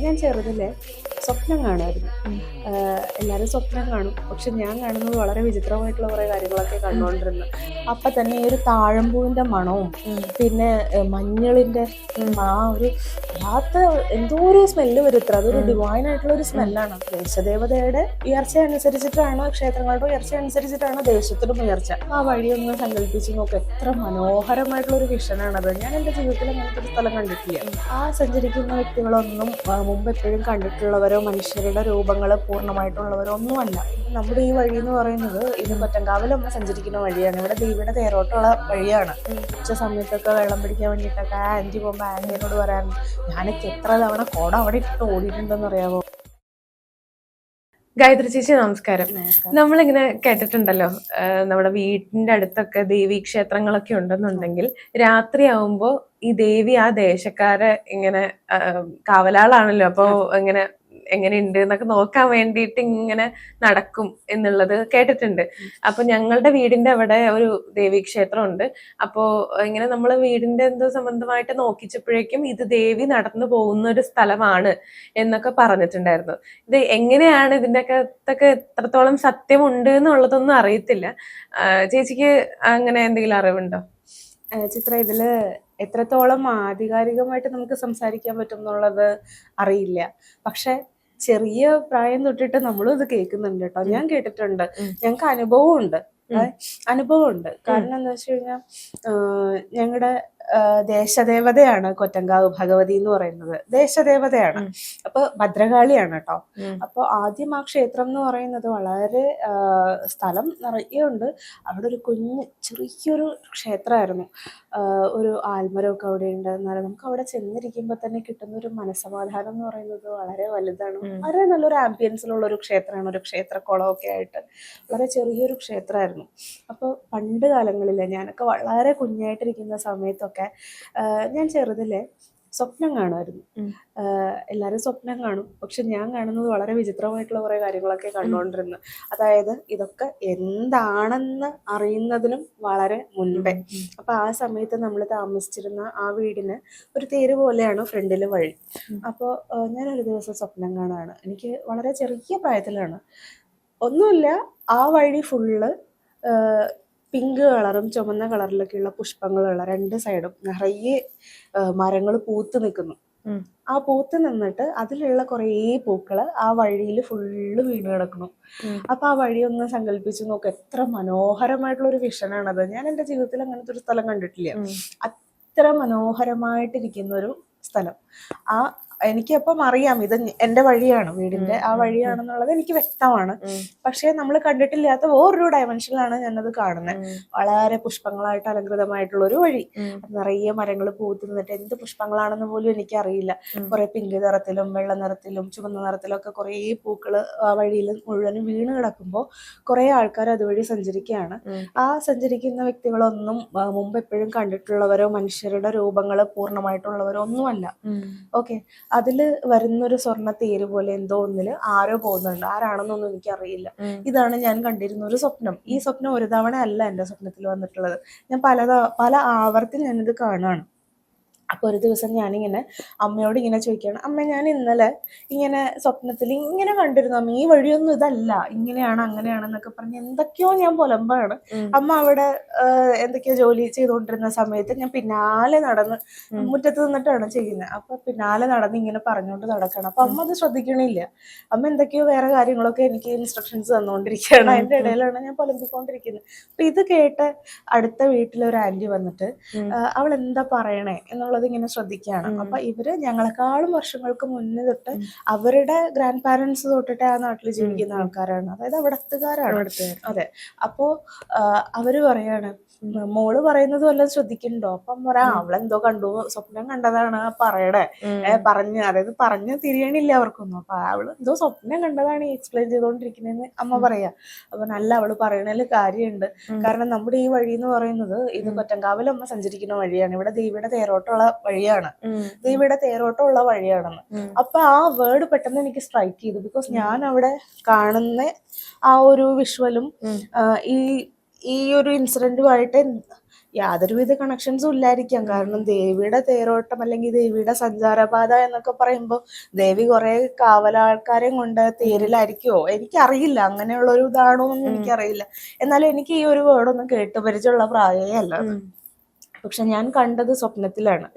ഞാൻ ചെറുതിലെ സ്വപ്നം കാണുമായിരുന്നു. എല്ലാവരും സ്വപ്നം കാണും. പക്ഷെ ഞാൻ കാണുന്നത് വളരെ വിചിത്രമായിട്ടുള്ള കുറേ കാര്യങ്ങളൊക്കെ കണ്ടുകൊണ്ടിരുന്നു. അപ്പം തന്നെ ഈ ഒരു താഴമ്പൂവിന്റെ മണവും പിന്നെ മഞ്ഞളിന്റെ ആ ഒരു വല്ലാത്ത എന്തോ ഒരു സ്മെല്ല് വരും ഇത്ര. അതൊരു ഡിവൈൻ ആയിട്ടുള്ള ഒരു സ്മെല്ലാണ് ദേശദേവതയുടെ ഉയർച്ച അനുസരിച്ചിട്ടാണ് ക്ഷേത്രങ്ങളുടെ ഉയർച്ച അനുസരിച്ചിട്ടാണ് ദേശത്തിനും ഉയർച്ച? ആ വഴിയൊന്ന് സങ്കല്പിച്ച് നോക്ക്. എത്ര മനോഹരമായിട്ടുള്ള ഒരു വിഷനാണത് ഞാൻ എന്റെ ജീവിതത്തിൽ അങ്ങനത്തെ ഒരു സ്ഥലം കണ്ടിട്ടില്ല. ആ സഞ്ചരിക്കുന്ന വ്യക്തികളൊന്നും മുമ്പ് എപ്പോഴും കണ്ടിട്ടുള്ളവരോ മനുഷ്യരുടെ രൂപങ്ങൾ പൂർണമായിട്ടുള്ളവരൊന്നുമല്ല നമ്മുടെ ഈ വഴി എന്ന് പറയുന്നത് ഇത് കൊറ്റങ്കാവിലമ്മ സഞ്ചരിക്കുന്ന വഴിയാണ്. ഇവിടെ ദേവിയുടെ തേരോട്ടുള്ള വഴിയാണ്. ഉച്ച സമയത്തൊക്കെ വെള്ളം പിടിക്കാൻ വേണ്ടിയിട്ടൊക്കെ ആന്റി പോകുമ്പോൾ ആന്റിയോട് പറയാറുണ്ട് ഞാനൊക്കെ എത്ര തവണ കോട അവിടെ ഇട്ടിട്ട് ഓടിയിട്ടുണ്ടെന്ന് അറിയാമോ ഗായത്രി ചേച്ചി നമസ്കാരം. നമ്മളിങ്ങനെ കേട്ടിട്ടുണ്ടല്ലോ നമ്മുടെ വീട്ടിന്റെ അടുത്തൊക്കെ ദേവീ ക്ഷേത്രങ്ങളൊക്കെ ഉണ്ടെന്നുണ്ടെങ്കിൽ രാത്രിയാവുമ്പോ ഈ ദേവി ആ ദേശക്കാരെ ഇങ്ങനെ കാവലാളാണല്ലോ. അപ്പൊ ഇങ്ങനെ എങ്ങനെയുണ്ട് എന്നൊക്കെ നോക്കാൻ വേണ്ടിയിട്ട് ഇങ്ങനെ നടക്കും എന്നുള്ളത് കേട്ടിട്ടുണ്ട്. അപ്പൊ ഞങ്ങളുടെ വീടിന്റെ അവിടെ ഒരു ദേവീ ക്ഷേത്രം ഉണ്ട് അപ്പോ ഇങ്ങനെ നമ്മൾ വീടിന്റെ എന്തോ സംബന്ധമായിട്ട് നോക്കിച്ചപ്പോഴേക്കും ഇത് ദേവി നടന്നു പോകുന്ന ഒരു സ്ഥലമാണ് എന്നൊക്കെ പറഞ്ഞിട്ടുണ്ടായിരുന്നു. ഇത് എങ്ങനെയാണ് ഇതിന്റെ അകത്തൊക്കെ എത്രത്തോളം സത്യമുണ്ട് എന്നുള്ളതൊന്നും അറിയത്തില്ല. ചേച്ചിക്ക് അങ്ങനെ എന്തെങ്കിലും അറിവുണ്ടോ? ചിത്ര ഇതിൽ എത്രത്തോളം ആധികാരികമായിട്ട് നമുക്ക് സംസാരിക്കാൻ പറ്റും എന്നുള്ളത് അറിയില്ല. പക്ഷെ ചെറിയ പ്രായം തൊട്ടിട്ട് നമ്മളും ഇത് കേൾക്കുന്നുണ്ട് കേട്ടോ. ഞാൻ കേട്ടിട്ടുണ്ട്. ഞങ്ങൾക്ക് അനുഭവം ഉണ്ട് അനുഭവം അനുഭവമുണ്ട്. കാരണം എന്താ വെച്ച് കഴിഞ്ഞാൽ ഞങ്ങളുടെ ദേശദേവതയാണ് കൊറ്റങ്കാവ് ഭഗവതി എന്ന് പറയുന്നത്. ദേശദേവതയാണ്. അപ്പൊ ഭദ്രകാളിയാണ് കേട്ടോ. അപ്പൊ അപ്പോൾ ആദ്യം ആ ക്ഷേത്രം എന്ന് പറയുന്നത് വളരെ സ്ഥലം നിറയെ ഉണ്ട്. അവിടെ ഒരു കുഞ്ഞ് ചെറിയൊരു ക്ഷേത്രമായിരുന്നു. ഒരു ആൽമരമൊക്കെ അവിടെ എന്നാലും നമുക്ക് അവിടെ ചെന്നിരിക്കുമ്പോൾ തന്നെ കിട്ടുന്ന ഒരു മനസമാധാനം എന്ന് പറയുന്നത് വളരെ വലുതാണ്. വളരെ നല്ലൊരു ആംബിയൻസിലുള്ള ഒരു ക്ഷേത്രമാണ്. ഒരു ക്ഷേത്രക്കുളമൊക്കെ ആയിട്ട്. വളരെ ചെറിയൊരു ക്ഷേത്രമായിരുന്നു. അപ്പോൾ പണ്ട് കാലങ്ങളിൽ ഞാനൊക്കെ വളരെ കുഞ്ഞായിട്ടിരിക്കുന്ന സമയത്തൊക്കെ ഞാൻ ചെറുതിലെ സ്വപ്നം കാണുമായിരുന്നു. എല്ലാവരും സ്വപ്നം കാണും. പക്ഷെ ഞാൻ കാണുന്നത് വളരെ വിചിത്രമായിട്ടുള്ള കുറേ കാര്യങ്ങളൊക്കെ കണ്ടുകൊണ്ടിരുന്നു. അതായത് ഇതൊക്കെ എന്താണെന്ന് അറിയുന്നതിനും വളരെ മുൻപേ. അപ്പൊ ആ സമയത്ത് നമ്മൾ താമസിച്ചിരുന്ന ആ വീടിന് ഒരു തേര് പോലെയാണ് ഫ്രണ്ടിൽ വഴി. അപ്പോൾ ഞാൻ ഒരു ദിവസം സ്വപ്നം കാണാണ് എനിക്ക് വളരെ ചെറിയ പ്രായത്തിലാണ്. ഒന്നുമില്ല ആ വഴി ഫുള്ള് പിങ്ക് കളറും ചുമന്ന കളറിലൊക്കെയുള്ള പുഷ്പങ്ങളുള്ള രണ്ട് സൈഡും നിറയെ മരങ്ങൾ പൂത്ത് നിൽക്കുന്നു. ആ പൂത്ത് നിന്നിട്ട് അതിലുള്ള കുറേ പൂക്കൾ ആ വഴിയിൽ ഫുള്ള് വീണ് കിടക്കുന്നു. അപ്പൊ ആ വഴി ഒന്ന് സങ്കല്പിച്ച് നോക്ക് എത്ര മനോഹരമായിട്ടുള്ള ഒരു വിഷനാണത്. ഞാൻ എന്റെ ജീവിതത്തിൽ അങ്ങനത്തെ ഒരു സ്ഥലം കണ്ടിട്ടില്ല. അത്ര മനോഹരമായിട്ടിരിക്കുന്ന ഒരു സ്ഥലം. ആ എനിക്കപ്പം അറിയാം ഇത് എന്റെ വഴിയാണ് വീടിന്റെ ആ വഴിയാണെന്നുള്ളത് എനിക്ക് വ്യക്തമാണ്. പക്ഷേ നമ്മൾ കണ്ടിട്ടില്ലാത്ത വേറൊരു ഡയമെൻഷനിലാണ് ഞാനത് കാണുന്നത് വളരെ പുഷ്പങ്ങളായിട്ട് അലങ്കൃതമായിട്ടുള്ള ഒരു വഴി. നിറയെ മരങ്ങൾ പൂത്ത് നിന്നിട്ട് എന്ത് പുഷ്പങ്ങളാണെന്ന് പോലും എനിക്കറിയില്ല. കുറെ പിങ്ക് നിറത്തിലും വെള്ള നിറത്തിലും ചുവന്ന നിറത്തിലും ഒക്കെ കുറേ പൂക്കൾ ആ വഴിയിൽ മുഴുവനും വീണ് കിടക്കുമ്പോൾ കുറെ ആൾക്കാർ അതുവഴി സഞ്ചരിക്കുകയാണ്. ആ സഞ്ചരിക്കുന്ന വ്യക്തികളൊന്നും മുമ്പ് എപ്പോഴും കണ്ടിട്ടുള്ളവരോ മനുഷ്യരുടെ രൂപങ്ങൾ പൂർണമായിട്ടുള്ളവരോ ഒന്നുമല്ല. ഓക്കെ. അതിൽ വരുന്നൊരു സ്വർണ തേര് പോലെ എന്തോ ഒന്നിൽ ആരോ പോകുന്നുണ്ട്. ആരാണെന്നൊന്നും എനിക്കറിയില്ല. ഇതാണ് ഞാൻ കണ്ടിരുന്ന ഒരു സ്വപ്നം. ഈ സ്വപ്നം ഒരു തവണ അല്ല എന്റെ സ്വപ്നത്തിൽ വന്നിട്ടുള്ളത്. ഞാൻ പല പല ആവർത്തി ഞാനിത് കാണുകയാണ് അപ്പോൾ ഒരു ദിവസം ഞാനിങ്ങനെ അമ്മയോട് ഇങ്ങനെ ചോദിക്കുകയാണ് അമ്മ ഞാൻ ഇന്നലെ ഇങ്ങനെ സ്വപ്നത്തിൽ ഇങ്ങനെ കണ്ടിരുന്നു. അമ്മ ഈ വഴിയൊന്നും ഇതല്ല. ഇങ്ങനെയാണ് അങ്ങനെയാണെന്നൊക്കെ പറഞ്ഞ് എന്തൊക്കെയോ ഞാൻ പുലമ്പാണ് അമ്മ അവിടെ എന്തൊക്കെയോ ജോലി ചെയ്തുകൊണ്ടിരുന്ന സമയത്ത് ഞാൻ പിന്നാലെ നടന്ന്. മുറ്റത്ത് നിന്നിട്ടാണ് ചെയ്യുന്നത്. അപ്പൊ പിന്നാലെ നടന്ന് ഇങ്ങനെ പറഞ്ഞുകൊണ്ട് നടക്കണം അപ്പൊ അമ്മ അത് ശ്രദ്ധിക്കണില്ല. അമ്മ എന്തൊക്കെയോ വേറെ കാര്യങ്ങളൊക്കെ എനിക്ക് ഇൻസ്ട്രക്ഷൻസ് തന്നുകൊണ്ടിരിക്കുകയാണ്. അതിന്റെ ഇടയിലാണ് ഞാൻ പുലമ്പിക്കൊണ്ടിരിക്കുന്നത്. അപ്പൊ ഇത് കേട്ട് അടുത്ത വീട്ടിൽ ഒരു ആന്റി വന്നിട്ട് അവൾ എന്താ പറയണേ? എന്നുള്ളത് ഇങ്ങനെ ശ്രദ്ധിക്കുകയാണ്. അപ്പൊ ഇവർ ഞങ്ങളെക്കാളും വർഷങ്ങൾക്ക് മുന്നേ തൊട്ട് അവരുടെ ഗ്രാൻഡ് പാരന്റ്സ് തൊട്ടിട്ട് ആ നാട്ടിൽ ജീവിക്കുന്ന ആൾക്കാരാണ്. അതായത് അവിടത്തുകാരാണ്. അവിടുത്തെ. അതെ. അപ്പോ അവർ പറയാണ് മോൾ പറയുന്നത് വല്ലതും ശ്രദ്ധിക്കുന്നുണ്ടോ അപ്പം പറയാം. അവളെന്തോ കണ്ടു സ്വപ്നം കണ്ടതാണ് പറയണേ ഉം. പറഞ്ഞ് അതായത് പറഞ്ഞ് തിരിയണില്ല അവർക്കൊന്നും. അപ്പൊ അവൾ എന്തോ സ്വപ്നം കണ്ടതാണ് ഈ എക്സ്പ്ലെയിൻ ചെയ്തോണ്ടിരിക്കുന്നതെന്ന് അമ്മ പറയാ. അപ്പൊ നല്ല അവൾ പറയണതിൽ കാര്യമുണ്ട് കാരണം നമ്മുടെ ഈ വഴി എന്ന് പറയുന്നത് ഇത്. കൊറ്റങ്കാവിൽ അമ്മ സഞ്ചരിക്കുന്ന വഴിയാണ്. ഇവിടെ ദേവിയുടെ തേരോട്ടുള്ള വഴിയാണ്. ദേവിയുടെ തേരോട്ടമുള്ള വഴിയാണെന്ന്. അപ്പൊ ആ വേർഡ് പെട്ടെന്ന് എനിക്ക് സ്ട്രൈക്ക് ചെയ്തു. ബിക്കോസ് ഞാൻ അവിടെ കാണുന്ന ആ ഒരു വിഷ്വലും ഈ ഈ ഒരു ഇൻസിഡന്റുമായിട്ട് യാതൊരുവിധ കണക്ഷൻസും ഇല്ലായിരിക്കാം. കാരണം ദേവിയുടെ തേരോട്ടം അല്ലെങ്കിൽ ദേവിയുടെ സഞ്ചാരപാത എന്നൊക്കെ പറയുമ്പോൾ ദേവി കുറെ കാവലാൾക്കാരെയും കൊണ്ട് തേരിലായിരിക്കുമോ എനിക്കറിയില്ല. അങ്ങനെയുള്ള ഒരു ഇതാണോ എന്ന് എനിക്കറിയില്ല. എന്നാലും എനിക്ക് ഈ ഒരു വേർഡൊന്നും കേട്ട് പരിചയമുള്ള പ്രായമേ അല്ല പക്ഷെ ഞാൻ കണ്ടത് സ്വപ്നത്തിലാണ്.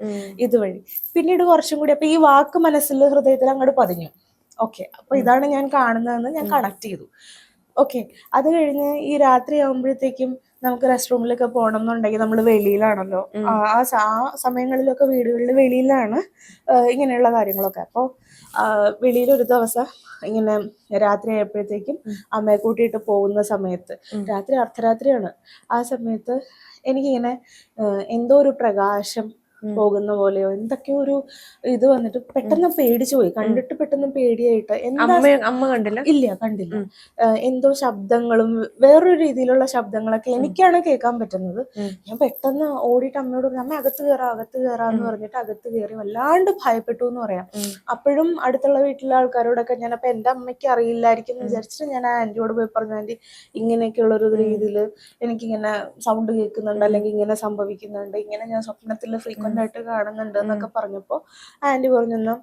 ഇതുവഴി. പിന്നീട് കുറച്ചും കൂടി അപ്പൊ ഈ വാക്ക് മനസ്സിൽ ഹൃദയത്തിൽ അങ്ങോട്ട് പതിഞ്ഞു. ഓക്കെ. അപ്പൊ ഇതാണ് ഞാൻ കാണുന്നതെന്ന് ഞാൻ കണക്ട് ചെയ്തു. ഓക്കെ അത് കഴിഞ്ഞ് ഈ രാത്രി ആകുമ്പോഴത്തേക്കും നമുക്ക് റെസ്റ്റ് റൂമിലൊക്കെ പോകണം എന്നുണ്ടെങ്കിൽ നമ്മൾ വെളിയിലാണല്ലോ. ആ സമയങ്ങളിലൊക്കെ വീടുകളിൽ വെളിയിലാണ് ഇങ്ങനെയുള്ള കാര്യങ്ങളൊക്കെ. അപ്പോൾ വെളിയിൽ ഒരു ദിവസം ഇങ്ങനെ രാത്രി ആയപ്പോഴത്തേക്കും അമ്മയെ കൂട്ടിയിട്ട് പോകുന്ന സമയത്ത് രാത്രി അർദ്ധരാത്രിയാണ്. ആ സമയത്ത് എനിക്കിങ്ങനെ എന്തോ ഒരു പ്രകാശം പോകുന്ന പോലെയോ? എന്തൊക്കെയോ ഒരു ഇത് വന്നിട്ട് പെട്ടെന്ന് പേടിച്ചു പോയി. കണ്ടിട്ട് പെട്ടെന്ന് പേടിയായിട്ട് അമ്മ കണ്ടില്ല? ഇല്ല കണ്ടില്ല. എന്തോ ശബ്ദങ്ങളും വേറൊരു രീതിയിലുള്ള ശബ്ദങ്ങളൊക്കെ എനിക്കാണ് കേൾക്കാൻ പറ്റുന്നത്. ഞാൻ പെട്ടെന്ന് ഓടിയിട്ട് അമ്മയോട് പറഞ്ഞു അമ്മ അകത്ത് കയറാ അകത്ത് കയറാന്ന് പറഞ്ഞിട്ട് അകത്ത് കയറി വല്ലാണ്ട് ഭയപ്പെട്ടു എന്ന് പറയാം. അപ്പോഴും അടുത്തുള്ള വീട്ടിലെ ആൾക്കാരോടൊക്കെ ഞാൻ അപ്പൊ എന്റെ അമ്മയ്ക്ക് അറിയില്ലായിരിക്കും എന്ന് വിചാരിച്ചിട്ട് ഞാൻ ആ ആന്റിയോട് പോയി പറഞ്ഞു ആന്റി ഇങ്ങനെയൊക്കെയുള്ള ഒരു രീതിയിൽ എനിക്കിങ്ങനെ സൗണ്ട് കേൾക്കുന്നുണ്ട് അല്ലെങ്കിൽ ഇങ്ങനെ സംഭവിക്കുന്നുണ്ട് ഇങ്ങനെ ഞാൻ സ്വപ്നത്തിൽ ഫ്രീക്വന്റ് ആയിട്ട് കാണുന്നുണ്ട് എന്നൊക്കെ പറഞ്ഞപ്പോ ആന്റി പറഞ്ഞു "എന്നാ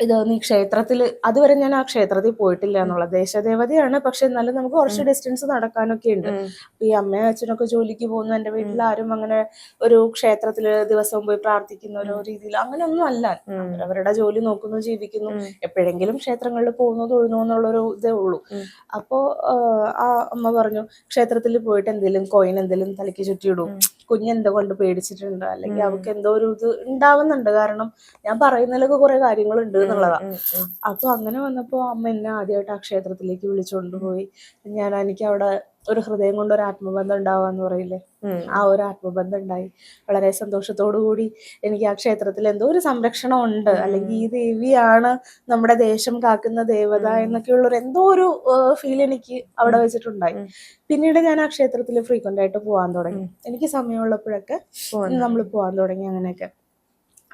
ഇത് നീ ക്ഷേത്രത്തിൽ അതുവരെ ഞാൻ ആ ക്ഷേത്രത്തിൽ പോയിട്ടില്ല എന്നുള്ളത്. ദേശദേവതയാണ് പക്ഷെ എന്നാലും നമുക്ക് കുറച്ച് ഡിസ്റ്റൻസ് നടക്കാനൊക്കെ ഉണ്ട്. ഈ അമ്മയും അച്ഛനൊക്കെ ജോലിക്ക് പോകുന്നു എന്റെ വീട്ടിൽ ആരും അങ്ങനെ ഒരു ക്ഷേത്രത്തിൽ ദിവസവും പോയി പ്രാർത്ഥിക്കുന്ന ഒരു രീതിയിൽ അങ്ങനെയൊന്നും അല്ല. അവരവരുടെ ജോലി നോക്കുന്നു ജീവിക്കുന്നു. എപ്പോഴെങ്കിലും ക്ഷേത്രങ്ങളിൽ പോകുന്നു തൊഴുന്നു എന്നുള്ളൊരു ഇതേ ഉള്ളൂ. അപ്പോ ആ അമ്മ പറഞ്ഞു ക്ഷേത്രത്തിൽ പോയിട്ട് എന്തെങ്കിലും കോയിൻ എന്തെങ്കിലും തലയ്ക്ക് ചുറ്റിയിടും. കുഞ്ഞെന്തോ കൊണ്ട് പേടിച്ചിട്ടുണ്ട്. അല്ലെങ്കിൽ അവൾക്ക് എന്തോ ഒരു ഇത് ഉണ്ടാവുന്നുണ്ട്. കാരണം ഞാൻ പറയുന്നതിലൊക്കെ കുറെ കാര്യങ്ങളുണ്ട്. എന്നുള്ളതാ. അപ്പൊ അങ്ങനെ വന്നപ്പോ അമ്മ എന്നെ ആദ്യമായിട്ട് ആ ക്ഷേത്രത്തിലേക്ക് വിളിച്ചുകൊണ്ടുപോയി ഞാൻ എനിക്ക് അവിടെ ഒരു ഹൃദയം കൊണ്ട് ഒരു ആത്മബന്ധം ഉണ്ടാവാന്ന് പറയില്ലേ? ആ ഒരു ആത്മബന്ധം ഉണ്ടായി. വളരെ സന്തോഷത്തോടു കൂടി എനിക്ക് ആ ക്ഷേത്രത്തിൽ എന്തോ ഒരു സംരക്ഷണം ഉണ്ട്. അല്ലെങ്കിൽ ഈ ദേവിയാണ് നമ്മുടെ ദേശം കാക്കുന്ന ദേവത എന്നൊക്കെയുള്ള ഒരു എന്തോ ഒരു ഫീൽ എനിക്ക് അവിടെ വെച്ചിട്ടുണ്ടായി. പിന്നീട് ഞാൻ ആ ക്ഷേത്രത്തിൽ ഫ്രീക്വന്റ് ആയിട്ട് പോകാൻ തുടങ്ങി. എനിക്ക് സമയമുള്ളപ്പോഴൊക്കെ നമ്മൾ പോകാൻ തുടങ്ങി അങ്ങനെയൊക്കെ.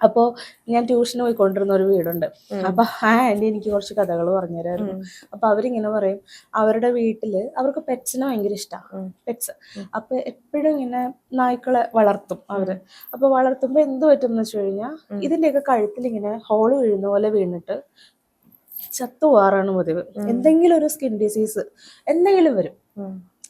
അപ്പോ ഞാൻ ട്യൂഷന് പോയിക്കൊണ്ടിരുന്ന ഒരു വീടുണ്ട്. അപ്പൊ ആ ആന്റി എനിക്ക് കുറച്ച് കഥകൾ പറഞ്ഞുതരായിരുന്നു. അപ്പൊ അവരിങ്ങനെ പറയും അവരുടെ വീട്ടിൽ അവർക്ക് പെറ്റ്സിനെ ഭയങ്കര ഇഷ്ടമാണ് പെറ്റ്സ്. അപ്പൊ എപ്പോഴും ഇങ്ങനെ നായ്ക്കളെ വളർത്തും അവർ. അപ്പൊ വളർത്തുമ്പോ എന്ത് പറ്റും എന്ന് വെച്ച് കഴിഞ്ഞാൽ ഇതിന്റെയൊക്കെ കഴുത്തിൽ ഇങ്ങനെ ഹോൾ വീഴുന്ന പോലെ വീണിട്ട് ചത്തു പോവാറാണ് പതിവ് എന്തെങ്കിലും ഒരു സ്കിൻ ഡിസീസ് എന്തെങ്കിലും വരും.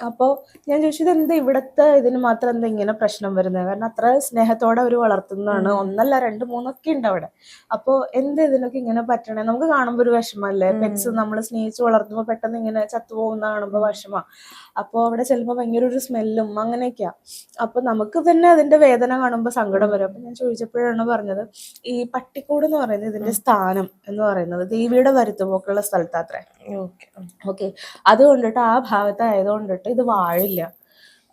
അപ്പോൾ ഞാൻ ചോദിച്ചത് എന്താ ഇവിടുത്തെ ഇതിന് മാത്രം എന്താ ഇങ്ങനെ പ്രശ്നം വരുന്നത് കാരണം അത്ര സ്നേഹത്തോടെ അവർ വളർത്തുന്നതാണ്. ഒന്നല്ല രണ്ട് മൂന്നൊക്കെ ഉണ്ട് അവിടെ. അപ്പോൾ എന്ത് ഇതിനൊക്കെ ഇങ്ങനെ പറ്റണേ? നമുക്ക് കാണുമ്പോൾ ഒരു വിഷമല്ലേ പെറ്റ്സ് നമ്മൾ സ്നേഹിച്ച് വളർത്തുമ്പോൾ പെട്ടെന്ന് ഇങ്ങനെ ചത്തുപോകുന്ന കാണുമ്പോൾ വിഷമ. അപ്പോൾ അവിടെ ചെല്ലുമ്പോൾ ഭയങ്കര ഒരു സ്മെല്ലും അങ്ങനെയൊക്കെയാ. അപ്പൊ നമുക്ക് തന്നെ അതിന്റെ വേദന കാണുമ്പോൾ സങ്കടം വരും. അപ്പൊ ഞാൻ ചോദിച്ചപ്പോഴാണ് പറഞ്ഞത് ഈ പട്ടിക്കൂട് എന്ന് പറയുന്നത് ഇതിന്റെ സ്ഥാനം എന്ന് പറയുന്നത് ദേവിയുടെ വരുത്തുപോക്കുള്ള സ്ഥലത്താത്രേ ഓക്കെ. ഓക്കെ. അതുകൊണ്ടിട്ട് ആ ഭാഗത്തായത് കൊണ്ടിട്ട് ഇത് വാഴില്ല.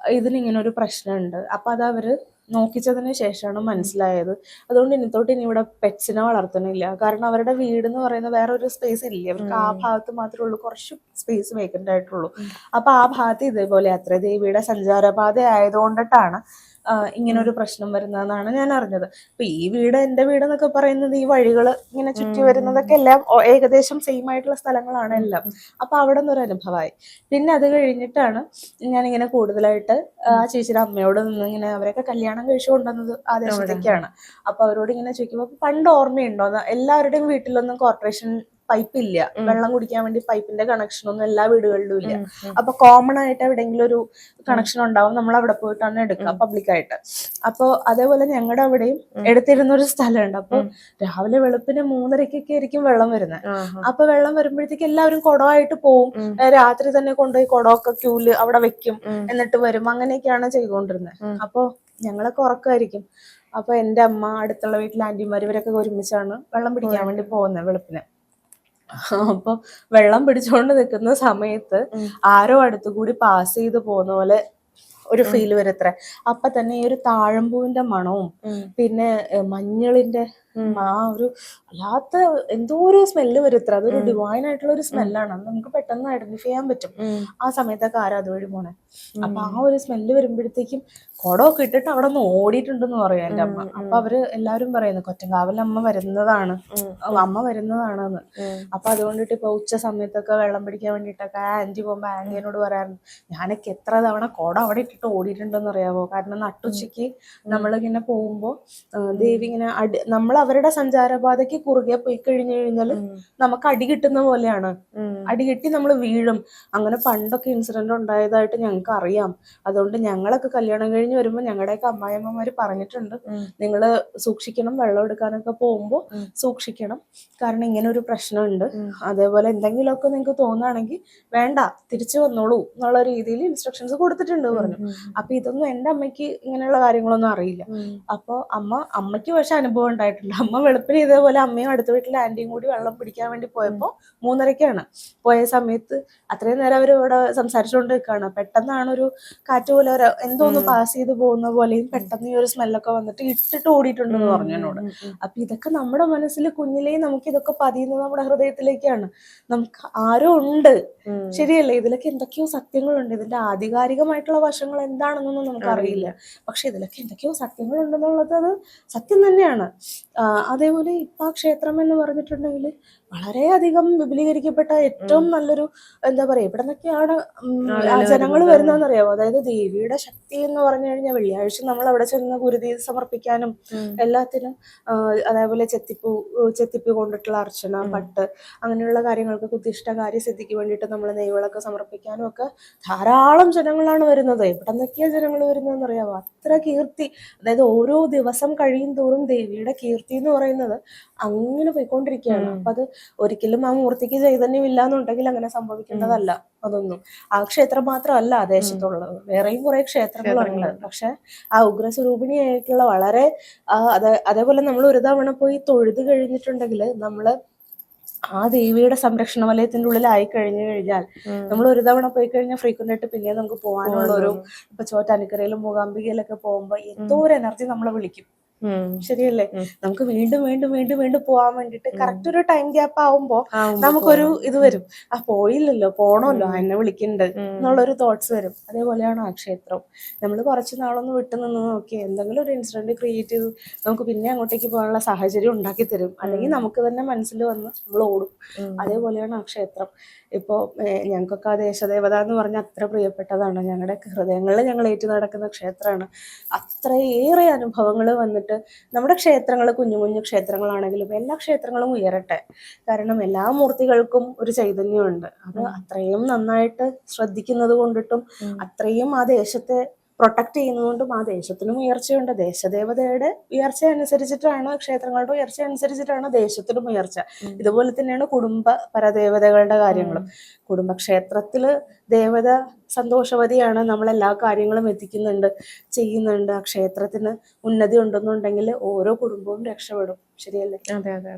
ഇതിനിങ്ങനെ ഒരു പ്രശ്നമുണ്ട്. അപ്പൊ അത് അവർ നോക്കിച്ചതിന് ശേഷമാണ് മനസ്സിലായത്. അതുകൊണ്ട് ഇനിത്തോട്ട് ഇനി ഇവിടെ പെറ്റ്സിനെ വളർത്തണില്ല. കാരണം അവരുടെ വീട് എന്ന് പറയുന്ന വേറെ ഒരു സ്പേസ് ഇല്ല? അവർക്ക് ആ ഭാഗത്ത് മാത്രമേ ഉള്ളൂ. കുറച്ച് സ്പേസ് വേക്കന്റ് ആയിട്ടുള്ളൂ. അപ്പൊ ആ ഭാഗത്ത് ഇതേപോലെ അത്ര ദേവിയുടെ സഞ്ചാരപാത ആയതുകൊണ്ടിട്ടാണ് ഇങ്ങനെ ഒരു പ്രശ്നം വരുന്നതെന്നാണ് ഞാൻ അറിഞ്ഞത്. അപ്പൊ ഈ വീട് എന്റെ വീട് എന്നൊക്കെ പറയുന്നത് ഈ വഴികൾ ഇങ്ങനെ ചുറ്റി വരുന്നതൊക്കെ എല്ലാം ഏകദേശം സെയിം ആയിട്ടുള്ള സ്ഥലങ്ങളാണ് എല്ലാം. അപ്പൊ അവിടെ നിന്നൊരു അനുഭവമായി പിന്നെ അത് കഴിഞ്ഞിട്ടാണ് ഞാൻ ഇങ്ങനെ കൂടുതലായിട്ട് ആ ചേച്ചിയുടെ അമ്മയോട് നിന്ന് ഇങ്ങനെ അവരൊക്കെ കല്യാണം കഴിച്ചു കൊണ്ടുവന്നത് ആ ദേശത്തേക്കാണ് അപ്പൊ അവരോട് ഇങ്ങനെ ചോദിക്കുമ്പോൾ പണ്ട് ഓർമ്മയുണ്ടോ എല്ലാവരുടെയും വീട്ടിലൊന്നും കോർപ്പറേഷൻ പൈപ്പ് ഇല്ല വെള്ളം കുടിക്കാൻ വേണ്ടി പൈപ്പിന്റെ കണക്ഷൻ ഒന്നും എല്ലാ വീടുകളിലും ഇല്ല. അപ്പൊ കോമൺ ആയിട്ട് എവിടെയെങ്കിലും ഒരു കണക്ഷൻ ഉണ്ടാവും നമ്മൾ അവിടെ പോയിട്ടാണ് എടുക്കുക പബ്ലിക് ആയിട്ട്. അപ്പൊ അതേപോലെ ഞങ്ങളുടെ അവിടെയും എടുത്തിരുന്ന ഒരു സ്ഥലമുണ്ട്. അപ്പൊ രാവിലെ വെളുപ്പിന് മൂന്നരക്കൊക്കെ ആയിരിക്കും വെള്ളം വരുന്നത്. അപ്പൊ വെള്ളം വരുമ്പോഴത്തേക്ക് എല്ലാവരും കുടമായിട്ട് പോവും. രാത്രി തന്നെ കൊണ്ടുപോയി കുടമൊക്കെ ക്യൂൽ അവിടെ വെക്കും. എന്നിട്ട് വരും. അങ്ങനെയൊക്കെയാണ് ചെയ്തുകൊണ്ടിരുന്നത്. അപ്പൊ ഞങ്ങളൊക്കെ ഉറക്കമായിരിക്കും. അപ്പൊ എന്റെ അമ്മ അടുത്തുള്ള വീട്ടിലെ ആന്റിമാർ ഇവരൊക്കെ ഒരുമിച്ചാണ് വെള്ളം പിടിക്കാൻ വേണ്ടി പോകുന്നത് വെളുപ്പിന്. അപ്പൊ വെള്ളം പിടിച്ചുകൊണ്ട് നിൽക്കുന്ന സമയത്ത് ആരോ അടുത്ത് കൂടി പാസ് ചെയ്ത് പോകുന്ന പോലെ ഒരു ഫീൽ വരത്ര അപ്പൊ തന്നെ ഈ ഒരു താഴമ്പൂവിന്റെ മണവും പിന്നെ മഞ്ഞളിന്റെ ആ ഒരു അല്ലാത്ത എന്തോ ഒരു സ്മെല്ല് വരുത്ര അതൊരു ഡിവൈൻ ആയിട്ടുള്ള ഒരു സ്മെല്ലാണ് അത് നമുക്ക് പെട്ടെന്ന് ഐഡന്റിഫൈ ചെയ്യാൻ പറ്റും. ആ സമയത്തൊക്കെ ആരാ അതുവഴി പോണേ? അപ്പൊ ആ ഒരു സ്മെല്ല് വരുമ്പോഴത്തേക്കും കുടമൊക്കെ ഇട്ടിട്ട് അവിടെ നിന്ന് ഓടിയിട്ടുണ്ടെന്ന് പറയും എന്റെ അമ്മ. അപ്പൊ അവർ എല്ലാരും പറയുന്നു കൊറ്റങ്കാവൽ അമ്മ വരുന്നതാണ്. അമ്മ വരുന്നതാണെന്ന്. അപ്പൊ അതുകൊണ്ടിട്ട് ഇപ്പൊ ഉച്ച സമയത്തൊക്കെ വെള്ളം പിടിക്കാൻ വേണ്ടിയിട്ടൊക്കെ ആന്റി പോകുമ്പോ ആന്റി എന്നോട് പറയാറുണ്ട് ഞാനൊക്കെ എത്ര തവണ കുടം അവിടെ ഇട്ടിട്ട് ഓടിയിട്ടുണ്ടെന്ന് അറിയാവോ? കാരണം നട്ടുച്ചയ്ക്ക് നമ്മളിങ്ങനെ പോകുമ്പോ ദേവി ഇങ്ങനെ അടി നമ്മൾ അവരുടെ സഞ്ചാരപാതയ്ക്ക് കുറുകെ പോയി കഴിഞ്ഞു കഴിഞ്ഞാൽ നമുക്ക് അടി കിട്ടുന്ന പോലെയാണ്. അടി കിട്ടി നമ്മൾ വീഴും. അങ്ങനെ പണ്ടൊക്കെ ഇൻസിഡന്റ് ഉണ്ടായതായിട്ട് ഞങ്ങൾക്ക് അറിയാം. അതുകൊണ്ട് ഞങ്ങളൊക്കെ കല്യാണം കഴിഞ്ഞ് വരുമ്പോൾ ഞങ്ങളുടെയൊക്കെ അമ്മായിയമ്മമാര് പറഞ്ഞിട്ടുണ്ട്. നിങ്ങൾ സൂക്ഷിക്കണം വെള്ളം എടുക്കാനൊക്കെ പോകുമ്പോൾ സൂക്ഷിക്കണം. കാരണം ഇങ്ങനെ ഒരു പ്രശ്നമുണ്ട്. അതേപോലെ എന്തെങ്കിലുമൊക്കെ നിങ്ങൾക്ക് തോന്നുകയാണെങ്കിൽ വേണ്ട തിരിച്ചു വന്നോളൂ എന്നുള്ള രീതിയിൽ ഇൻസ്ട്രക്ഷൻസ് കൊടുത്തിട്ടുണ്ട് പറഞ്ഞു. അപ്പൊ ഇതൊന്നും എന്റെ അമ്മയ്ക്ക് ഇങ്ങനെയുള്ള കാര്യങ്ങളൊന്നും അറിയില്ല. അപ്പോൾ അമ്മ അമ്മയ്ക്ക് പക്ഷെ അനുഭവം ഉണ്ടായിട്ടുണ്ട്. അമ്മ വെളുപ്പിന് ഇതേപോലെ അമ്മയും അടുത്ത വീട്ടിൽ ആന്റിയും കൂടി വെള്ളം പിടിക്കാൻ വേണ്ടി പോയപ്പോൾ മൂന്നരക്കാണ്. പോയ സമയത്ത് അത്രയും നേരം അവർ ഇവിടെ സംസാരിച്ചുകൊണ്ട് നിൽക്കുകയാണ് പെട്ടെന്നാണ് ഒരു കാറ്റ് പോലെ ഒരു എന്തോ ഒന്ന് പാസ് ചെയ്ത് പോകുന്ന പോലെയും പെട്ടെന്ന് ഈ ഒരു സ്മെല്ലൊക്കെ വന്നിട്ട് ഇട്ടിട്ട് ഓടിയിട്ടുണ്ടെന്ന് പറഞ്ഞു എന്നോട്. അപ്പൊ ഇതൊക്കെ നമ്മുടെ മനസ്സിൽ കുഞ്ഞിലേ നമുക്ക് ഇതൊക്കെ പതിയുന്നത് നമ്മുടെ ഹൃദയത്തിലേക്കാണ്. നമുക്ക് ആരോ ഉണ്ട്. ശരിയല്ലേ? ഇതിലൊക്കെ എന്തൊക്കെയോ സത്യങ്ങളുണ്ട്. ഇതിന്റെ ആധികാരികമായിട്ടുള്ള വശങ്ങൾ എന്താണെന്നൊന്നും നമുക്കറിയില്ല പക്ഷെ ഇതിലൊക്കെ എന്തൊക്കെയോ സത്യങ്ങളുണ്ടെന്നുള്ളത് അത് സത്യം തന്നെയാണ്. അതേപോലെ ഇപ്പൊ ക്ഷേത്രം എന്ന് പറഞ്ഞിട്ടുണ്ടെങ്കിൽ വളരെയധികം വിപുലീകരിക്കപ്പെട്ട ഏറ്റവും നല്ലൊരു എന്താ പറയാ ഇവിടെ നിന്നൊക്കെയാണ് ജനങ്ങൾ വരുന്നത്. വരുന്നതെന്നറിയാമോ അതായത് ദേവിയുടെ ശക്തി എന്ന് പറഞ്ഞു കഴിഞ്ഞാൽ വെള്ളിയാഴ്ച നമ്മൾ അവിടെ ചെന്ന് ഗുരുതി സമർപ്പിക്കാനും എല്ലാത്തിനും അതേപോലെ ചെത്തിപ്പൂ ചെത്തിപ്പൂ കൊണ്ടിട്ടുള്ള അർച്ചന പട്ട് അങ്ങനെയുള്ള കാര്യങ്ങൾക്ക് കുത്തിഷ്ട കാര്യസിദ്ധിക്ക് വേണ്ടിയിട്ട് നമ്മൾ നെയ്വിളക്ക് സമർപ്പിക്കാനും ഒക്കെ ധാരാളം ജനങ്ങളാണ് വരുന്നത്. എവിടെ നിന്നൊക്കെയാ ജനങ്ങൾ വരുന്നതെന്ന് അറിയാമോ അത്ര കീർത്തി. അതായത് ഓരോ ദിവസം കഴിയും തോറും ദേവിയുടെ കീർത്തി എന്ന് പറയുന്നത് അങ്ങനെ പോയിക്കൊണ്ടിരിക്കുകയാണ്. അപ്പൊ അത് ഒരിക്കലും ആ മൂർത്തിക്ക് ചൈതന്യം ഇല്ല എന്നുണ്ടെങ്കിൽ അങ്ങനെ സംഭവിക്കേണ്ടതല്ല അതൊന്നും. ആ ക്ഷേത്രം മാത്രമല്ല ആ ദേശത്തുള്ളത്. വേറെയും കുറെ ക്ഷേത്രങ്ങളുണ്ട്. പക്ഷെ ആ ഉഗ്രസ്വരൂപിണിയായിട്ടുള്ള വളരെ അതേപോലെ നമ്മൾ ഒരു തവണ പോയി തൊഴുത് കഴിഞ്ഞിട്ടുണ്ടെങ്കിൽ നമ്മൾ ആ ദേവിയുടെ സംരക്ഷണ വലയത്തിന്റെ ഉള്ളിലായി കഴിഞ്ഞു കഴിഞ്ഞാൽ നമ്മൾ ഒരു തവണ പോയി കഴിഞ്ഞാൽ ഫ്രീക്വന്റ് ആയിട്ട് പിന്നെ നമുക്ക് പോകാനുള്ള ഒരു ഇപ്പൊ ചോറ്റാനിക്കരയിലും മൂകാംബികയിലൊക്കെ പോകുമ്പോ എന്തോ ഒരു എനർജി നമ്മളെ വിളിക്കും. ശരിയല്ലേ. നമുക്ക് വീണ്ടും വീണ്ടും വീണ്ടും വീണ്ടും പോവാൻ വേണ്ടിട്ട് കറക്റ്റ് ഒരു ടൈം ഗ്യാപ്പ് ആവുമ്പോ നമുക്കൊരു ഇത് വരും. ആ പോയില്ലല്ലോ പോണല്ലോ എന്നെ വിളിക്കണ്ട് എന്നുള്ളൊരു തോട്ട്സ് വരും. അതേപോലെയാണ് ആ ക്ഷേത്രം നമ്മൾ കുറച്ച് നാളൊന്ന് വിട്ടു നിന്ന് നോക്കി എന്തെങ്കിലും ഒരു ഇൻസിഡന്റ് ക്രിയേറ്റ് ചെയ്ത് നമുക്ക് പിന്നെ അങ്ങോട്ടേക്ക് പോകാനുള്ള സാഹചര്യം ഉണ്ടാക്കി തരും. അല്ലെങ്കിൽ നമുക്ക് തന്നെ മനസ്സിൽ വന്ന് നമ്മൾ ഓടും. അതേപോലെയാണ് ആ ക്ഷേത്രം ഇപ്പോൾ ഞങ്ങൾക്കൊക്കെ ആ ദേശദേവത എന്ന് പറഞ്ഞാൽ അത്ര പ്രിയപ്പെട്ടതാണ്. ഞങ്ങളുടെ ഹൃദയങ്ങളിൽ ഞങ്ങൾ ഏറ്റു നടക്കുന്ന ക്ഷേത്രമാണ്. അത്രയേറെ അനുഭവങ്ങൾ വന്നിട്ട് നമ്മുടെ ക്ഷേത്രങ്ങൾ കുഞ്ഞു കുഞ്ഞു ക്ഷേത്രങ്ങളാണെങ്കിലും എല്ലാ ക്ഷേത്രങ്ങളും ഉയരട്ടെ. കാരണം എല്ലാ മൂർത്തികൾക്കും ഒരു ചൈതന്യമുണ്ട്. അത് അത്രയും നന്നായിട്ട് ശ്രദ്ധിക്കുന്നത് കൊണ്ടിട്ടും അത്രയും ആ ദേശത്തെ പ്രൊട്ടക്ട് ചെയ്യുന്നതുകൊണ്ടും ആ ദേശത്തിനും ഉയർച്ചയുണ്ട്. ദേശദേവതയുടെ ഉയർച്ച അനുസരിച്ചിട്ടാണ് ക്ഷേത്രങ്ങളുടെ ഉയർച്ച അനുസരിച്ചിട്ടാണ് ദേശത്തിനും ഉയർച്ച. ഇതുപോലെ തന്നെയാണ് കുടുംബ പരദേവതകളുടെ കാര്യങ്ങളും. കുടുംബക്ഷേത്രത്തിൽ ദേവത സന്തോഷവതിയാണ് നമ്മൾ എല്ലാ കാര്യങ്ങളും എത്തിക്കുന്നുണ്ട് ചെയ്യുന്നുണ്ട്. ആ ക്ഷേത്രത്തിന് ഉന്നതി ഉണ്ടെന്നുണ്ടെങ്കിൽ ഓരോ കുടുംബവും രക്ഷപ്പെടും. ശരിയല്ലേ? അതെ അതെ അതെ.